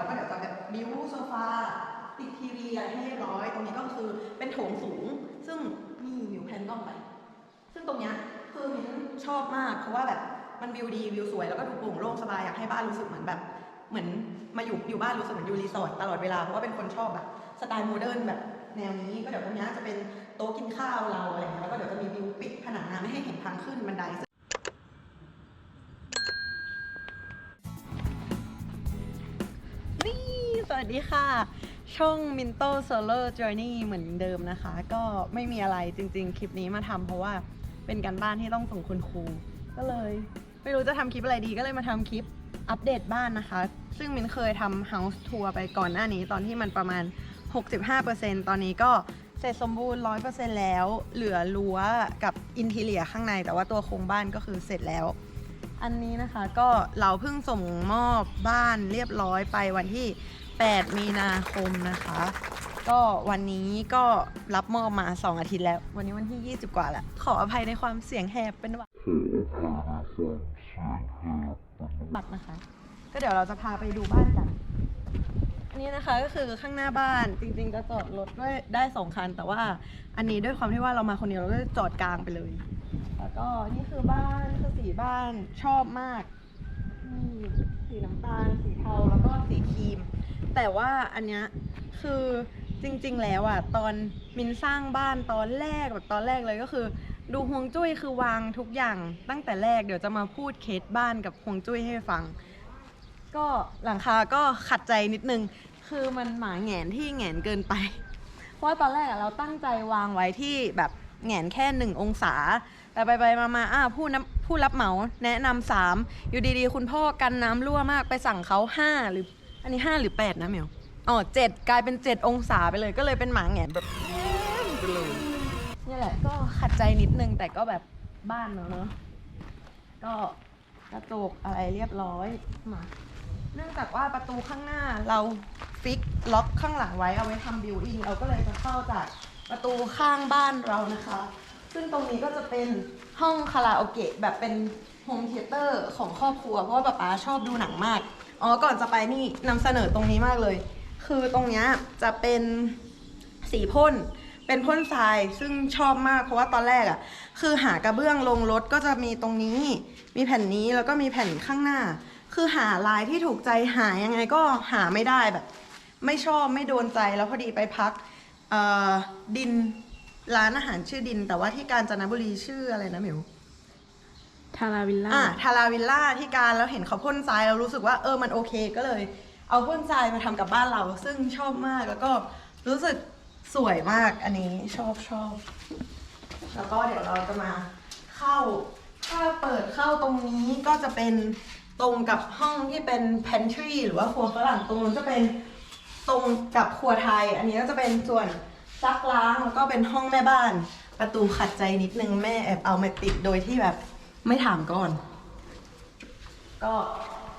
เราก็เดี๋ยวจะแบบบิวโซฟาติดทีวีอะไรให้เรียบร้อย ตรงนี้ก็คือเป็นโถงสูง ซึ่งนี่มิวแพนกล้องไป ซึ่งตรงเนี้ยคือมิ้นชอบมากเพราะว่าแบบมันวิวดีวิวสวยแล้วก็ดูโปร่งโล่งสบายอยากให้บ้านรู้สึกเหมือนแบบเหมือนมาอยู่อยู่บ้านรู้สึกเหมือนอยู่รีสอร์ทตลอดเวลาเพราะว่าเป็นคนชอบแบบสไตล์โมเดิร์นแบบแนวนี้ก็เดี๋ยวตรงเนี้ยจะเป็นโต๊ะกินข้าวเราอะไรเงี้ยแล้วก็เดี๋ยวจะมีวิวปิดผนังน้ำไม่ให้เห็นทางขึ้นบันได นี่สวัสดีค่ะ ช่อง Minto Solar Journey เหมือนเดิมนะคะ ก็ไม่มีอะไรจริงๆ คลิปนี้มาทำเพราะว่าเป็นการบ้านที่ต้องส่งคุณครู ก็เลย ไม่รู้จะทำคลิปอะไรดีก็เลยมาทำคลิปอัปเดตบ้านนะคะ ซึ่งมินเคยทำ House Tour ไปก่อนหน้านี้ตอนที่มันประมาณ 65%ตอนนี้ก็เสร็จสมบูรณ์ 100%แล้ว เหลือรั้วกับอินทีเลียข้างใน แต่ว่าตัวโครงบ้านก็คือเสร็จแล้ว อันนี้นะคะก็เราเพิ่งส่งมอบบ้านเรียบร้อยไปวันที่ 8 มีนาคมนะคะ ก็วันนี้ก็รับมอบมา 2 อาทิตย์แล้ว วันนี้วันที่ 20 กว่าแล้วขออภัยในความเสียงแหบเป็นหวัดบัดนะคะ ก็เดี๋ยวเราจะพาไปดูบ้านกันอั นนี้นะคะก็คือข้างหน้าบ้านจริงๆจะจอดรถด้วยได้สองคัน แต่ว่าอันนี้ด้วยความที่ว่าเรามาคนเดียวเราก็จอดกลางไปเลย แล้วก็นี่คือบ้านคือสีบ้านชอบมากนี่สีน้ำตาลสีเทาแล้วก็สีครีม แต่ว่าอันเนี้ยคือจริง ๆ แล้วอะตอนมินสร้างบ้านตอนแรกแบบตอนแรกเลยก็คือ ดูฮวงจุ้ยคือวางทุกอย่างตั้งแต่แรกเดี๋ยวจะมาพูดเคสบ้านกับฮวงจุ้ยให้ฟัง ก็หลังคาก็ขัดใจนิดนึง คือมันหมาแหงนที่แหงนเกินไป เพราะว่าตอนแรกอะเราตั้งใจวางไว้ที่แบบแหงนแค่หนึ่งองศา แต่ไปไปมามาอ่าผู้นำผู้รับเหมาแนะนำสามอยู่ดีๆ คุณพ่อกันน้ำรั่วมากไปสั่งเขาห้าหรือ อันนี้ห้าหรือแปดนะเหมียวอ๋อเจ็ดกลายเป็นเจ็ดองศาไปเลยก็เลยเป็นหมาแหงนแบบไปเลยนี่แหละก็ขัดใจนิดนึงแต่ก็แบบบ้านเนอะเนอะก็กระจกอะไรเรียบร้อยมา เนื่องจากว่าประตูข้างหน้าเรา ฟิกล็อกข้างหลังไว้เอาไว้ทำบิวอินเราก็เลยจะเข้าจากประตูข้างบ้านเรานะคะ ซึ่งตรงนี้ก็จะเป็นห้องคาราโอเกะแบบเป็นโฮมเทเตอร์ของครอบครัว เพราะว่าป๊าป๊าชอบดูหนังมาก อ๋อ ก่อนจะไปนี่นำเสนอตรงนี้มากเลย คือตรงนี้จะเป็นสีพ่นเป็นพ่นทรายซึ่งชอบมากเพราะว่าตอนแรกอะ่ะ คือหากระเบื้องลงรถก็จะมีตรงนี้ มีแผ่นนี้แล้วก็มีแผ่นข้างหน้า คือหาลายที่ถูกใจหายังไงก็หาไม่ได้แบบ ไม่ชอบไม่โดนใจแล้วพอดีไปพักเอ่อดินร้านอาหารชื่อดิน แต่ว่าที่กาญจนบุรีชื่ออะไรนะหมิวทาราวิลล่าอะทาราวิลล่าที่การแล้วเห็นเขาพ่นทรายเรารู้สึกว่าเออมันโอเคก็เลย เอาพ่นทรายมาทำกับบ้านเรา ซึ่งชอบมากแล้วก็รู้สึกสวยมากอันนี้ชอบชอบแล้วก็เดี๋ยวเราจะมาเข้าถ้าเปิดเข้าตรงนี้ก็จะเป็นตรงกับห้องที่เป็น pantry หรือว่าครัวฝรั่งตรงนู้นจะเป็น ตรงกับครัวไทย อันนี้ก็จะเป็นส่วนซักล้างแล้วก็เป็นห้องแม่บ้าน ประตูขัดใจนิดนึงแม่แอบเอามาติดโดยที่แบบไม่ถามก่อน ก็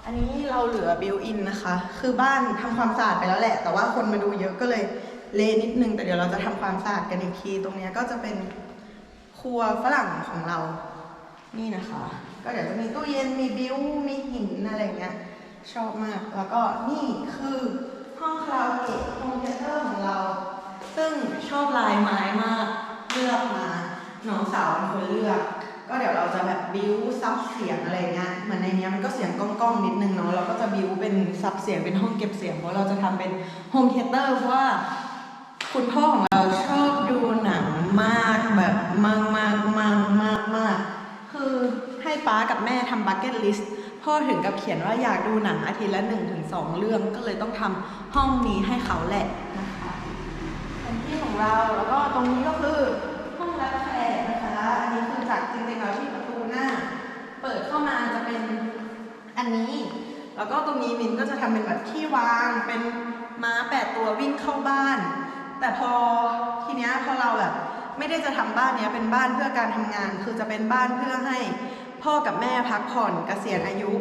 อันนี้เราเหลือบิวอินนะคะ คือบ้านทำความสะอาดไปแล้วแหละ แต่ว่าคนมาดูเยอะก็เลยเละนิดนึง แต่เดี๋ยวเราจะทำความสะอาดกันอีกที ตรงนี้ก็จะเป็นครัวฝรั่งของเรา นี่นะคะ ก็เดี๋ยวจะมีตู้เย็น มีบิวมีหินอะไรเงี้ย ชอบมาก แล้วก็นี่คือ ห้องคราโอเกะโฮมเทเตอร์ของเรา ซึ่งชอบลายไม้มากเลือกมาน้องสาวเป็นคนเลือก ก็เดี๋ยวเราจะแบบบิวซับเสียงอะไรเงี้ยเหมือนในนี้มันก็เสียงก้องๆนิดนึงเนาะเราก็จะบิวเป็นซับเสียงเป็นห้องเก็บเสียงเพราะเราจะทำเป็นโฮมเทเตอร์เพราะว่าคุณพ่อของเราชอบดูหนังมากแบบมากมากมากมากมากคือให้ป้ากับแม่ทำบั c เก็ตลิสต์ พ่อถึงกับเขียนว่าอยากดูหนังอาทิตย์ละหนึ่งถึงสองเรื่องก็เลยต้องทำห้องนี้ให้เขาแหละนะคะเป็นที่ของเราแล้วก็ตรงนี้ก็คือห้องรับแขกนะคะอันนี้คือจากจริงๆแล้วที่ประตูหน้า เปิดเข้ามาจะเป็นอันนี้ แล้วก็ตรงนี้มินก็จะทำเป็นแบบที่วางเป็นม้าแปดตัววิ่งเข้าบ้าน แต่พอทีเนี้ยพอเราแบบไม่ได้จะทำบ้านเนี้ยเป็นบ้านเพื่อการทำงาน คือจะเป็นบ้านเพื่อให้ พ่อกับแม่พักผ่อนเกษียณอายุ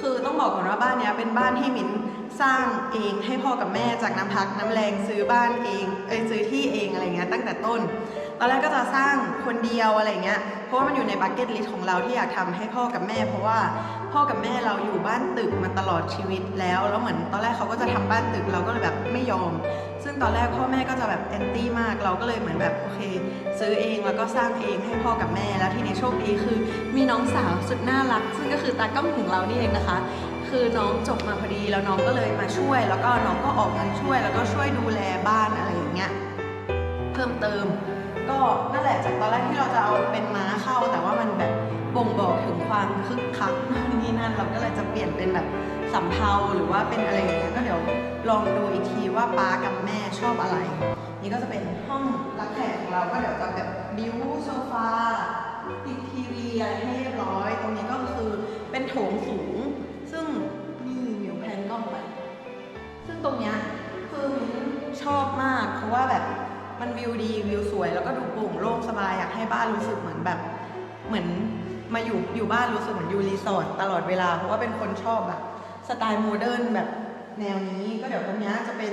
คือต้องบอกก่อนว่าบ้านนี้เป็นบ้านที่มิ้นสร้างเองให้พ่อกับแม่จากน้ำพักน้ำแรงซื้อบ้านเองเอ้ยซื้อที่เองอะไรเงี้ยตั้งแต่ต้นตอนแรกก็จะสร้างคนเดียวอะไรเงี้ยเพราะว่ามันอยู่ในบักเก็ตลิสต์ของเราที่อยากทำให้พ่อกับแม่ เพราะว่า พ่อกับแม่เราอยู่บ้านตึกมาตลอดชีวิตแล้ว แล้วเหมือนตอนแรกเขาก็จะทำบ้านตึกเราก็เลยแบบไม่ยอม ซึ่งตอนแรกพ่อแม่ก็จะแบบแอนตี้มาก เราก็เลยเหมือนแบบโอเค ซื้อเองแล้วก็สร้างเองให้พ่อกับแม่ แล้วทีนี้โชคดีคือ มีน้องสาวสุดน่ารัก ซึ่งก็คือตากล้องของเรานี่เองนะคะ คือน้องจบมาพอดีแล้วน้องก็เลยมาช่วย แล้วก็น้องก็ออกเงินช่วย แล้วก็ช่วยดูแลบ้านอะไรอย่างเงี้ยเพิ่มเติม ก็นั่นแหละจากตอนแรกที่เราจะเอาเป็นม้าเข้าแต่ว่ามันแบบ บ่งบอกถึงความคึกคักนู่นนี่นั่นเราก็เลยจะเปลี่ยนเป็นแบบสำเภาหรือว่าเป็นอะไรอย่างเงี้ยก็เดี๋ยวลองดูอีกทีว่าป้ากับแม่ชอบอะไร นี่ก็จะเป็นห้องรับแขกของเราก็เดี๋ยวจะแบบบิวโซฟาติดทีวีอะไรให้เรียบร้อย ตรงนี้ก็คือเป็นโถงสูง ซึ่งนี่มิวแพนกล้องไป ซึ่งตรงเนี้ยคือมิ้นชอบมาก เพราะว่าแบบมันวิวดีวิวสวย แล้วก็ดูโปร่งโล่งสบายอยากให้บ้านรู้สึกเหมือนแบบเหมือน มาอยู่อยู่บ้านรู้สึกเหมือนอยู่รีสอร์ทตลอดเวลา เพราะว่าเป็นคนชอบแบบสไตล์โมเดิร์นแบบแนวนี้ก็เดี๋ยวตรงนี้จะเป็น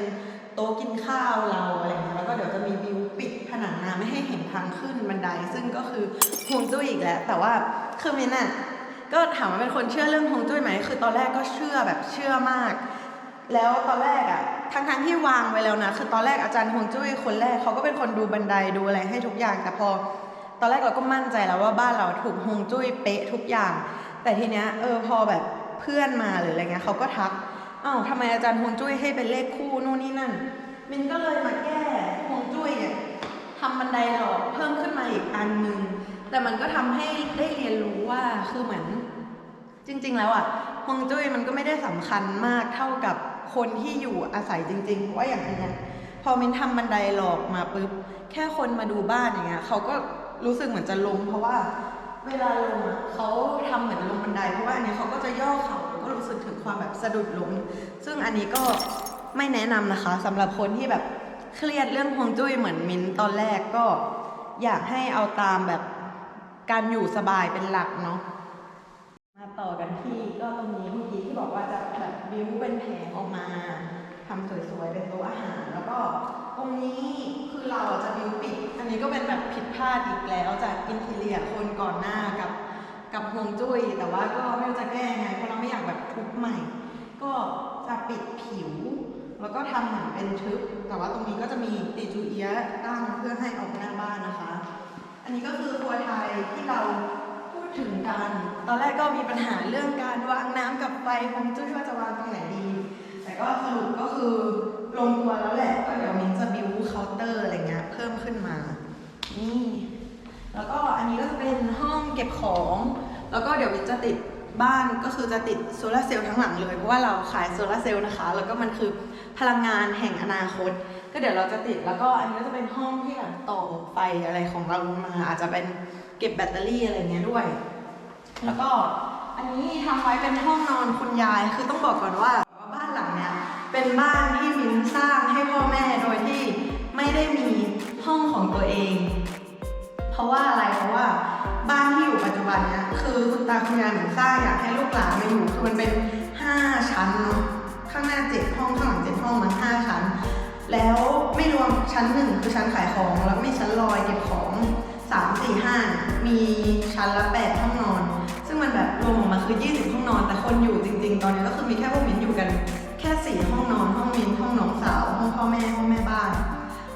โต๊ะกินข้าวเราอะไรเงี้ยแล้วก็เดี๋ยวจะมีวิวปิดผนังน้ำไม่ให้เห็นทางขึ้นบันได ซึ่งก็คือฮวงจุ้ยอีกแล้วแต่ว่าคือมินอะก็ถามว่าเป็นคนเชื่อเรื่องฮวงจุ้ยไหมคือตอนแรกก็เชื่อแบบเชื่อมาก แล้วตอนแรกอะทั้งทั้งที่วางไว้แล้วนะคือตอนแรกอาจารย์ฮวงจุ้ยคนแรกเขาก็เป็นคนดูบันไดดูอะไรให้ทุกอย่างแต่พอ ตอนแรกเราก็มั่นใจแล้วว่าบ้านเราถูกฮวงจุ้ยเป๊ะทุกอย่าง แต่ทีเนี้ยเออพอแบบเพื่อนมาหรืออะไรเงี้ยเขาก็ทักอ้าวทำไมอาจารย์ฮวงจุ้ยให้เป็นเลขคู่นู่นนี่นั่นมินก็เลยมาแก้ฮวงจุ้ยเนี่ยทำบันไดหลอกเพิ่มขึ้นมาอีกอันนึงแต่มันก็ทำให้ได้เรียนรู้ว่าคือเหมือน จริง ๆ แล้วอะฮวงจุ้ยมันก็ไม่ได้สำคัญมากเท่ากับคนที่อยู่อาศัยจริง ๆ ว่าอย่างเนี้ยพอมินทำบันไดหลอกมาปุ๊บแค่คนมาดูบ้านอย่างเงี้ยเขาก็ รู้สึกเหมือนจะล้มเพราะว่าเวลาลงอะเขาทำเหมือนลงบันไดเพราะว่าอันนี้เขาก็จะย่อเข่าแล้วก็รู้สึกถึงความแบบสะดุดล้มซึ่งอันนี้ก็ไม่แนะนำนะคะสำหรับคนที่แบบเครียดเรื่องฮวงจุ้ยเหมือนมินตอนแรกก็อยากให้เอาตามแบบการอยู่สบายเป็นหลักเนาะมาต่อกันที่ก็ตรงนี้เมื่อกี้ที่บอกว่าจะแบบบิวเป็นแผงออกมาทำสวยๆเป็นโต๊ะอาหารแล้วก็ ตรงนี้คือเราอะจะบิวปิด อันนี้ก็เป็นแบบผิดพลาดอีกแล้วจากอินทีเรียคนก่อนหน้ากับกับฮวงจุ้ย แต่ว่าก็ไม่รู้จะแก้ยังไงเพราะเราไม่อยากแบบทุบใหม่ ก็จะปิดผิว แล้วก็ทำเหมือนเป็นทึบ แต่ว่าตรงนี้ก็จะมีติจูเอียะตั้งเพื่อให้ออกหน้าบ้านนะคะ อันนี้ก็คือครัวไทยที่เราพูดถึงกัน ตอนแรกก็มีปัญหาเรื่องการวางน้ำกับไฟคงจุ้ยว่าจะวางตรงไหนดี แต่ก็สรุปก็คือ ลงตัวแล้วแหละก็เดี๋ยวมิ้นจะบิวเคาน์เตอร์อะไรเงี้ยเพิ่มขึ้นมา นี่ แล้วก็อันนี้ก็จะเป็นห้องเก็บของ แล้วก็เดี๋ยววินจะติดบ้านก็คือจะติดโซลาเซลล์ทั้งหลังเลย เพราะว่าเราขายโซลาเซลล์นะคะ แล้วก็มันคือพลังงานแห่งอนาคต ก็เดี๋ยวเราจะติดแล้วก็อันนี้ก็จะเป็นห้องที่แบบต่อไฟอะไรของเราลงมา อาจจะเป็นเก็บแบตเตอรี่อะไรเงี้ยด้วย แล้วก็อันนี้ทำไว้เป็นห้องนอนคุณยายคือต้องบอกก่อนว่า เป็นบ้านที่มินสร้างให้พ่อแม่โดยที่ไม่ได้มีห้องของตัวเอง เพราะว่าอะไรเพราะว่าบ้านที่อยู่ปัจจุบันเนี้ยคือคุณตาคุณยายเหมือนสร้างอยากให้ลูกหลานมาอยู่คือมันเป็น 5 ชั้นเนาะข้างหน้าเจ็ดห้องข้างหลังเจ็ดห้องมันห้าชั้น แล้วไม่รวมชั้นหนึ่งคือชั้นขายของ แล้วมีชั้นลอยเก็บของสามสี่ห้ามีชั้นละแปดห้องนอน ซึ่งมันแบบรวมออกมาคือ20ห้องนอน แต่คนอยู่จริง ๆ ตอนนี้ก็คือมีแค่พวกมิ้นอยู่กัน แค่สี่ห้องนอนห้องมินห้องน้องสาวห้องพ่อแม่ห้องแม่บ้าน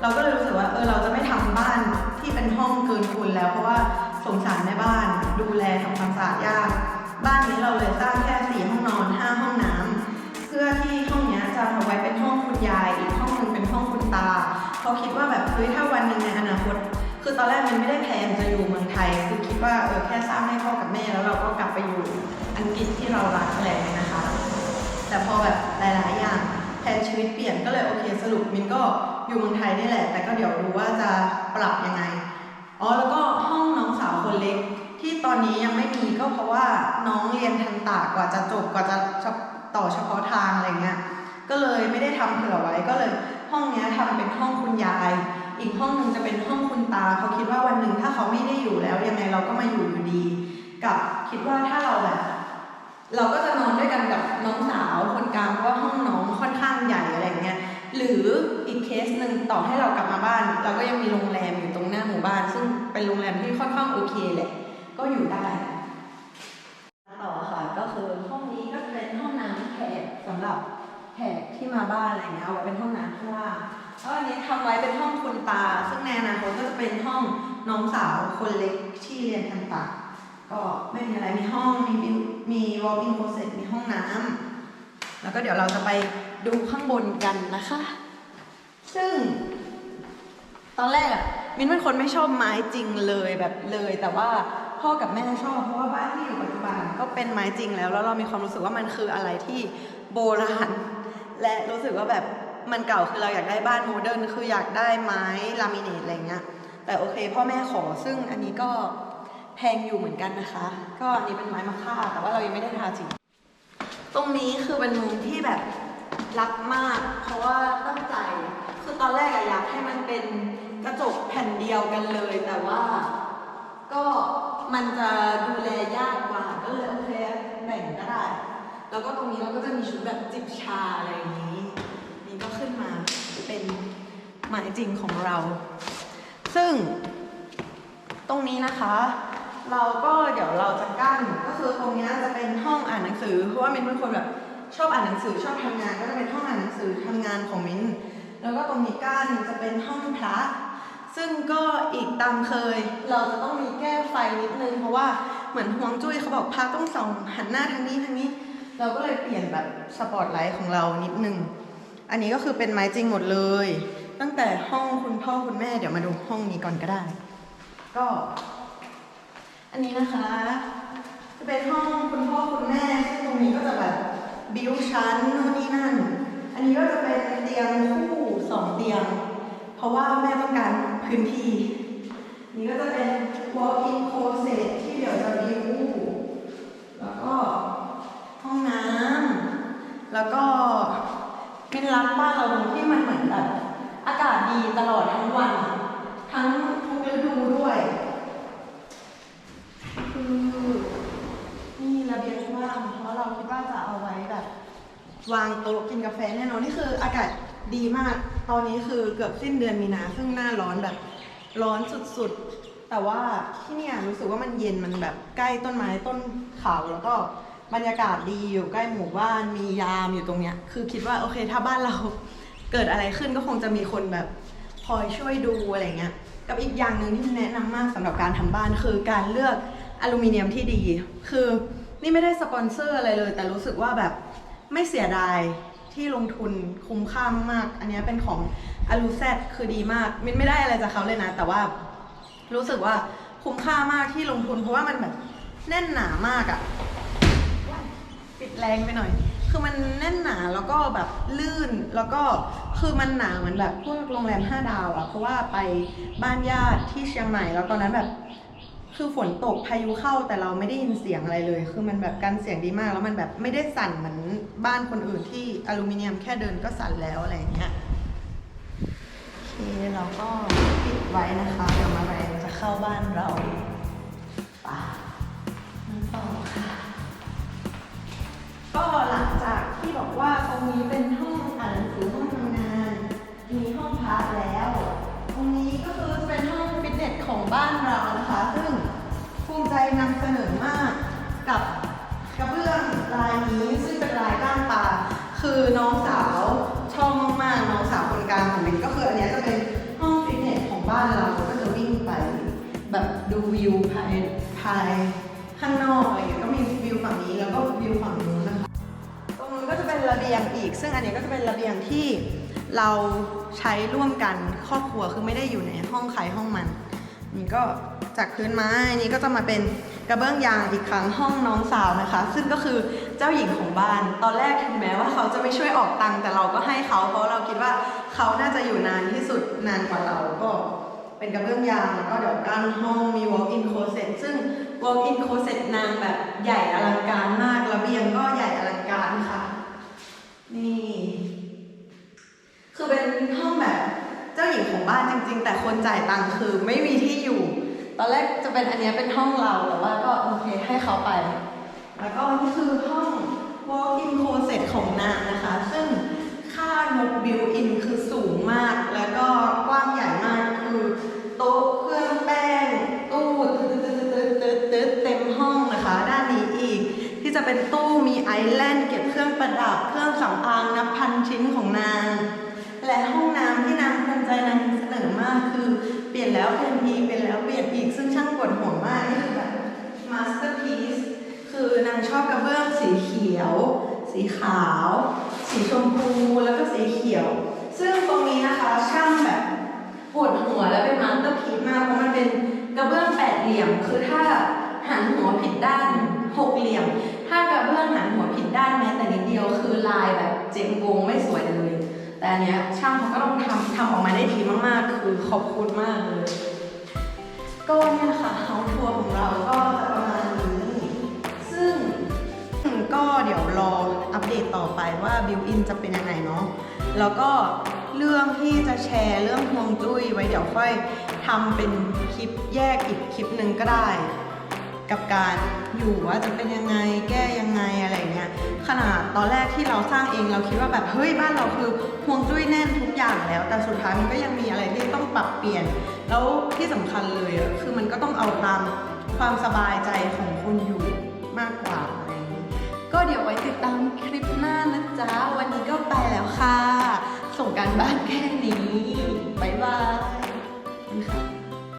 เราก็เลยรู้สึกว่าเออเราจะไม่ทำบ้านที่เป็นห้องเกินคุณแล้วเพราะว่าสงสารแม่บ้าน ดูแลทำความสะอาดยาก บ้านนี้เราเลยสร้างแค่สี่ห้องนอนห้าห้องน้ำเพื่อที่ห้องนี้จะเอาไว้เป็นห้องคุณยายอีกห้องหนึงเป็นห้องคุณตาเขาคิดว่าแบบเฮ้ยถ้าวันหนึ่งในอนาคตคือตอนแรกมันไม่ได้แพลนจะอยู่เมืองไทย คือคิดว่าเออแค่สร้างให้พ่อกับแม่แล้วเราก็กลับไปอยู่อังกฤษที่เรารักอะไรอย่างเงี้ยนะคะ แต่พอแบบหลายๆ อย่างแผนชีวิตเปลี่ยนก็เลยโอเคสรุปมินก็อยู่เมืองไทยนี่แหละ แต่ก็เดี๋ยวดูว่าจะปรับยังไงอ๋อแล้วก็ห้องน้องสาวคนเล็กที่ตอนนี้ยังไม่มีก็เพราะว่าน้องเรียนทันตากว่าจะจบกว่าจะต่อเฉพาะทางอะไรเงี้ยก็เลยไม่ได้ทำเผื่อไว้ก็เลยห้องนี้ยทำเป็นห้องคุณยาย อีกห้องหนึ่งจะเป็นห้องคุณตาเขาคิดว่าวันหนึ่งถ้าเขาไม่ได้อยู่แล้วยังไงเราก็มาอยู่อยู่ดี กับคิดว่าถ้าเราแบบเราก็จะนอนด้วยกันกับน้องสาวางว่าห้องน้องค่อนข้างใหญ่อะไรเงี้ยหรืออีกเคสหนึ่งต่อให้เรากลับมาบ้าน เราก็ยังมีโรงแรมอยู่ตรงหน้าหมู่บ้าน ซึ่งเป็นโรงแรมที่ค่อนข้างโอเคแหละ ก็อยู่ได้ต่อค่ะก็คือห้องนี้ก็เป็นห้องน้ำแขกสำหรับแขกที่มาบ้านอะไรเงี้ยเอาไว้เป็นห้องน้ำข้างล่างแล้วอันนี้ทำไว้เป็นห้องคุณตา ซึ่งแนอนาคตก็จะเป็นห้องน้องสาวคนเล็กที่เรียนทันตะก็ไม่มีอะไรมีห้องมีมีวอล์กอินโพรเซ็ตมีห้องน้ำ แล้วก็เดี๋ยวเราจะไปดูข้างบนกันนะคะ ซึ่ง ตอนแรกอะมินเป็นคนไม่ชอบไม้จริงเลยแบบเลย แต่ว่าพ่อกับแม่ชอบเพราะว่าบ้านที่อยู่ปัจจุบันก็เป็นไม้จริงแล้ว แล้วเรามีความรู้สึกว่ามันคืออะไรที่โบราณและรู้สึกว่าแบบมันเก่าคือเราอยากได้บ้านโมเดิร์นคืออยากได้ไม้ลามิเนตอะไรเงี้ยแต่โอเค พ่อแม่ขอซึ่งอันนี้ก็แพงอยู่เหมือนกันนะคะ ก็อันนี้เป็นไม้มะค่า แต่ว่าเรายังไม่ได้ทาสี ตรงนี้คือเป็นมุมที่แบบรักมาก เพราะว่าตั้งใจ คือตอนแรกอะอยากให้มันเป็นกระจกแผ่นเดียวกันเลย แต่ว่าก็มันจะดูแลยากกว่า ก็เลยโอเคแบ่งก็ได้ แล้วก็ตรงนี้เราก็จะมีชุดแบบจิบชาอะไรอย่างนี้ นี่ก็ขึ้นมาเป็นหมายจริงของเรา ซึ่งตรงนี้นะคะ เราก็เดี๋ยวเราจะกั้นก็คือตรงนี้จะเป็นห้องอ่านหนังสือ เพราะว่ามินเป็นคนแบบชอบอ่านหนังสือชอบทำงาน ก็จะเป็นห้องอ่านหนังสือทำงานของมินแล้วก็ตรงนี้กั้นจะเป็นห้องพระซึ่งก็อีกตามเคย เราจะต้องมีแก้ไฟนิดนึงเพราะว่าเหมือนฮวงจุ้ยเขาบอกพระต้องส่องหันหน้าทางนี้ทางนี้ เราก็เลยเปลี่ยนแบบสปอตไลท์ของเรานิดนึงอันนี้ก็คือเป็นไม้จริงหมดเลย ตั้งแต่ห้องคุณพ่อคุณแม่เดี๋ยวมาดูห้องนี้ก่อนก็ได้ ก็ อันนี้นะคะ จะเป็นห้องคุณพ่อคุณแม่ซึ่งตรงนี้ก็จะแบบบิวชั้นนู่นนี่นั่น อันนี้ก็จะเป็นเตียงคู่สองเตียง เพราะว่าแม่ต้องการพื้นที่ นี่ก็จะเป็น walk-in closet ที่เดี๋ยวจะบิวแล้วก็ห้องน้ำแล้วก็เป็นรักบ้านเราตรงที่มันเหมือนแบบอากาศดีตลอดทั้งวัน ทั้งทุกฤดูด้วย คือนี่ระเบียงกว้าง เราคิดว่าจะเอาไว้แบบ วางโต๊ะกินกาแฟแน่นอนนี่คืออากาศดีมาก ตอนนี้คือเกือบสิ้นเดือนมีนาซึ่งหน้าร้อนแบบร้อนสุดๆ แต่ว่าที่เนี่ยรู้สึกว่ามันเย็นมันแบบใกล้ต้นไม้ต้นเขาแล้วก็บรรยากาศดีอยู่ใกล้หมู่บ้านมียามอยู่ตรงเนี้ย คือคิดว่าโอเคถ้าบ้านเราเกิดอะไรขึ้นก็คงจะมีคนแบบคอยช่วยดูอะไรเงี้ย กับอีกอย่างหนึ่งที่แนะนำมากสำหรับการทำบ้านคือการเลือกอลูมิเนียมที่ดี คือ นี่ไม่ได้สปอนเซอร์อะไรเลย แต่รู้สึกว่าแบบไม่เสียดายที่ลงทุนคุ้มค่ามาก อันนี้เป็นของอลูแซคือดีมาก มินไม่ได้อะไรจากเขาเลยนะ แต่ว่ารู้สึกว่าคุ้มค่ามากที่ลงทุน เพราะว่ามันแบบแน่นหนามากอะปิดแรงไปหน่อย คือมันแน่นหนาแล้วก็แบบลื่นแล้วก็คือมันหนาเหมือนแบบพวกโรงแรมห้าดาวอะเพราะว่าไปบ้านญาติที่เชียงใหม่แล้วตอนนั้นแบบ คือฝนตกพายุเข้าแต่เราไม่ได้ยินเสียงอะไรเลย คือมันแบบกันเสียงดีมาก แล้วมันแบบไม่ได้สั่นเหมือนบ้านคนอื่นที่อลูมิเนียมแค่เดินก็สั่นแล้วอะไรอย่างเงี้ยโอเคเราก็ปิดไว้นะคะเดี๋ยวมาแรงจะเข้าบ้านเราไป่าต่อค่ะก็หลังจากที่บอกว่าตรงนี้เป็นห้องอ่านหนังสือห้องทำงาน มีห้องพักแล้ว ตรงนี้ก็คือเป็นห้องฟิตเนสของบ้านเรา ใจนำเสนอมากกับกระเบื้องลายนี้ซึ่งเป็นลายก้านปลาคือน้องสาวชอบมากๆน้องสาวคนกลางของมินก็คืออันนี้จะเป็นห้องฟิตเนสของบ้านเราก็จะวิ่งไปแบบดูวิวภายภายข้างนอกอะไรเงี้ยก็มีวิวฝั่งนี้แล้วก็วิวฝั่งนู้นนะคะตรงนู้นก็จะเป็นระเบียงอีก ซึ่งอันนี้ก็จะเป็นระเบียงที่เราใช้ร่วมกันครอบครัวคือไม่ได้อยู่ในห้องใครห้องมัน นี่ก็จากพื้นไม้นี่ก็จะมาเป็นกระเบื้องยางอีกครั้งห้องน้องสาวนะคะ ซึ่งก็คือเจ้าหญิงของบ้าน ตอนแรกถึงแม้ว่าเขาจะไม่ช่วยออกตังค์แต่เราก็ให้เขา เพราะเราคิดว่าเขาน่าจะอยู่นานที่สุดนานกว่าเราก็เป็นกระเบื้องยางแล้วก็เดี๋ยวกั้นห้องมี walk in closet ซึ่ง walk in closet นางแบบใหญ่อลังการมากระเบียงก็ใหญ่อลังการค่ะนี่คือเป็นห้องแบบ เจ้าหญิงของบ้านจริง ๆ แต่คนจ่ายตังค์คือไม่มีที่อยู่ ตอนแรกจะเป็นอันเนี้ยเป็นห้องเราแต่ว่าก็โอเคให้เขาไป แล้วก็นี่คือห้อง walk-in closet ของนางนะคะ ซึ่งค่างบ built-in คือสูงมาก แล้วก็กว้างใหญ่มากคือโต๊ะเครื่องแป้งตู้ตึ๊ดตึ๊ดตึ๊ดตึ๊ดตึ๊ดเต็มห้องนะคะ ด้านนี้อีก ที่จะเป็นตู้มีไอแลนด์เก็บเครื่องประดับเครื่องสำอางนับพันชิ้นของนาง และห้อง เปลี่ยนอีกเป็นแล้วเปลี่ยนอีกซึ่งช่างปวดหัวมากนี่คือแบบมาสเตอร์พีซคือนางชอบกระเบื้องสีเขียว สีขาว สีชมพูแล้วก็สีเขียว ซึ่งตรงนี้นะคะช่างแบบปวดหัวแล้วเป็นมาสเตอร์พีซมากเพราะมันเป็นกระเบื้องแปดเหลี่ยม คือถ้าหันหัวผิดด้านหกเหลี่ยม ถ้ากระเบื้องหันหัวผิดด้านแม้แต่นิดเดียวคือลายแบบเจ๋งวงไม่สวยเลย แต่อันเนี้ยช่างเขาก็ต้องทำทำออกมาได้ดีมากๆ คือขอบคุณมากเลย ก็เนี่ยค่ะเฮาทัวร์ของเราก็จะประมาณนี้ ซึ่งก็เดี๋ยวรออัปเดตต่อไปว่าบิวอินจะเป็นยังไงเนาะ แล้วก็เรื่องที่จะแชร์เรื่องฮวงจุ้ยไว้เดี๋ยวค่อยทำเป็นคลิปแยกอีกคลิปหนึ่งก็ได้ กับการอยู่ว่าจะเป็นยังไงแก้ยังไงอะไรเงี้ยขนาดตอนแรกที่เราสร้างเองเราคิดว่าแบบเฮ้ยบ้านเราคือฮวงจุ้ยแน่นทุกอย่างแล้ว แต่สุดท้ายมันก็ยังมีอะไรที่ต้องปรับเปลี่ยน แล้วที่สำคัญเลยคือมันก็ต้องเอาตามความสบายใจของคนอยู่มากกว่าอะไรอย่างนี้ก็เดี๋ยวไว้ติดตามคลิปหน้านะจ๊ะ วันนี้ก็ไปแล้วค่ะ ส่งการบ้านแค่นี้ บ๊ายบายค่ะ